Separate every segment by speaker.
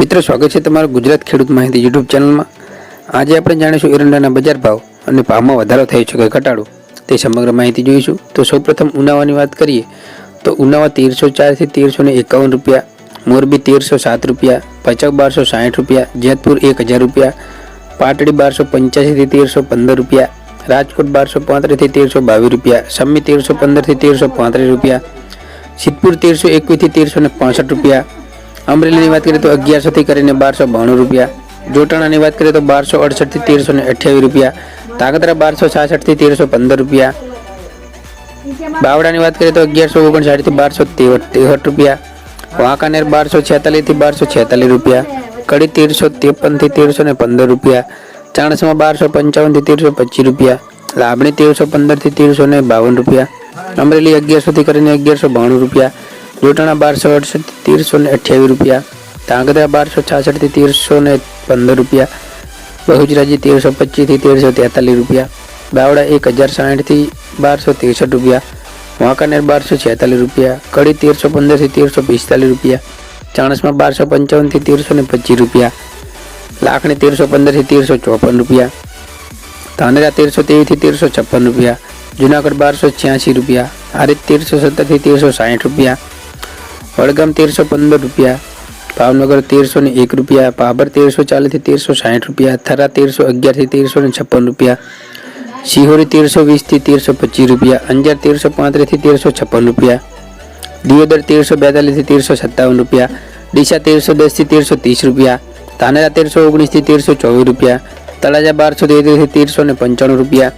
Speaker 1: મિત્રો, સ્વાગત છે તમારું ગુજરાત ખેડૂત માહિતી યુટ્યુબ ચેનલમાં. આજે આપણે જાણીશું એરંડાના બજાર ભાવ અને ભાવમાં વધારો થયો છે કે ઘટાડો. તે સમગ્ર માહિતી જોઈશું. તો સૌપ્રથમ ઉનાવાની વાત કરીએ, તો ઉનાવા તેરસો ચારથી તેરસો ને એકાવન રૂપિયા, મોરબી તેરસો સાત રૂપિયા પચક બારસો સાઠ રૂપિયા, જેતપુર એક હજાર રૂપિયા, પાટડી બારસો પંચ્યાસીથી તેરસો પંદર રૂપિયા, રાજકોટ બારસો પાંત્રીસથી તેરસો બાવીસ રૂપિયા, સમી તેરસો પંદરથી તેરસો પાંત્રીસ રૂપિયા, સિદ્ધપુર તેરસો એકવીસથી તેરસો ને પાસઠ રૂપિયા અમરેલીની વાત કરીએ તો અગિયારસોથી કરીને બારસો બાણું રૂપિયા. જોટાણાની વાત કરીએ તો બારસો અડસઠથી તેરસો ને અઠ્યાવીસ રૂપિયા. તાગતરા બારસો છાસઠથી તેરસો પંદર રૂપિયા. બાવડાની વાત કરીએ તો અગિયારસો ઓગણસાઠથી બારસો તેહઠ રૂપિયા. વાંકાનેર બારસો છેતાલીસથી બારસો છેતાલીસ રૂપિયા. કડી તેરસો ત્રેપનથી તેરસો ને પંદર રૂપિયા. ચાણસમાં બારસો પંચાવનથી તેરસો પચીસ રૂપિયા. લાબણી તેરસો પંદરથી તેરસો ને બાવન રૂપિયા. અમરેલી અગિયારસોથી કરીને અગિયારસો બાણું રૂપિયા. જોટાણા બારસો અડસઠથી તેરસો ને અઠ્યાવીસ રૂપિયા, ધાંગધ્રા બારસો છાસઠથી તેરસો ને પંદર રૂપિયા, બહુજરાજી તેરસો પચીસથી તેરસો તેતાલીસ રૂપિયા બાવડા એક હજાર સાઠથી બારસો ત્રેસઠ રૂપિયા, વાંકાનેર બારસો છેતાલીસ રૂપિયા, કડી તેરસો પંદરથી તેરસો પિસ્તાલીસ રૂપિયા, ચાણસમાં બારસો પંચાવનથી તેરસો ને પચીસ રૂપિયા, લાખણી તેરસો પંદરથી તેરસો ચોપન રૂપિયા ધાનેરા તેરસો તેવીસથી તેરસો છપ્પન રૂપિયા, જુનાગઢ બારસો છ્યાસી રૂપિયા આરીત તેરસો સત્તરથી તેરસો સાઠ રૂપિયા વડગામ તેરસો પંદર રૂપિયા, ભાવનગર તેરસો ને એક રૂપિયા પાભર તેરસો ચાલીસથી તેરસો સાઠ રૂપિયા, થરા તેરસો અગિયારથી તેરસો ને છપ્પન રૂપિયા, શિહોરી તેરસો વીસથી તેરસો પચીસ રૂપિયા, અંજાર તેરસો પાંત્રીસથી તેરસો છપ્પન રૂપિયા, દિયોદર તેરસો બેતાલીસથી તેરસો સત્તાવન રૂપિયા, ડીસા તેરસો દસથી તેરસો ત્રીસ રૂપિયા, ધાનેરા તેરસો ઓગણીસથી તેરસો ચોવીસ રૂપિયા, તળાજા બારસો તેત્રીસથી તેરસો ને પંચાણું રૂપિયા,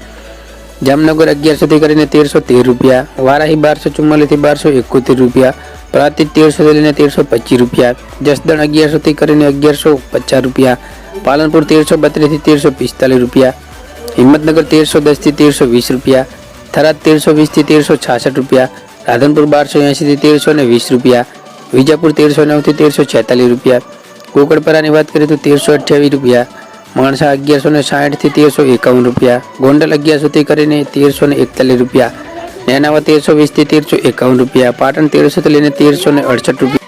Speaker 1: જામનગર અગિયારસોથી કરીને તેરસો તેર રૂપિયા, વારાહી બારસો ચુમ્માલીસથી બારસો એકોતેર રૂપિયા પ્રાંતિજ તેરસોથી લઈને તેરસો પચીસ રૂપિયા. જસદણ અગિયારસોથી કરીને અગિયારસો પચાસ રૂપિયા. પાલનપુર તેરસો બત્રીસથી તેરસો પિસ્તાલીસ રૂપિયા. હિંમતનગર તેરસો દસથી તેરસો વીસ રૂપિયા. થરાદ તેરસો વીસથી તેરસો છાસઠ રૂપિયા. રાધનપુર બારસો એંશીથી તેરસો ને વીસ રૂપિયા. વિજાપુર તેરસો નવથી તેરસો છેતાલીસ રૂપિયા. કોકડપરાની વાત કરીએ તો તેરસો અઠ્યાવીસ રૂપિયા. માણસા અગિયારસો ને સાઠથી તેરસો એકાવન રૂપિયા. ગોંડલ અગિયારસોથી કરીને તેરસો ને એકતાલીસ રૂપિયા. નેનાવા તેરસો વીસથી તેરસો એકાવન રૂપિયા. પાટણ તેરસોથી લઈને તેરસો ને અડસઠ રૂપિયા.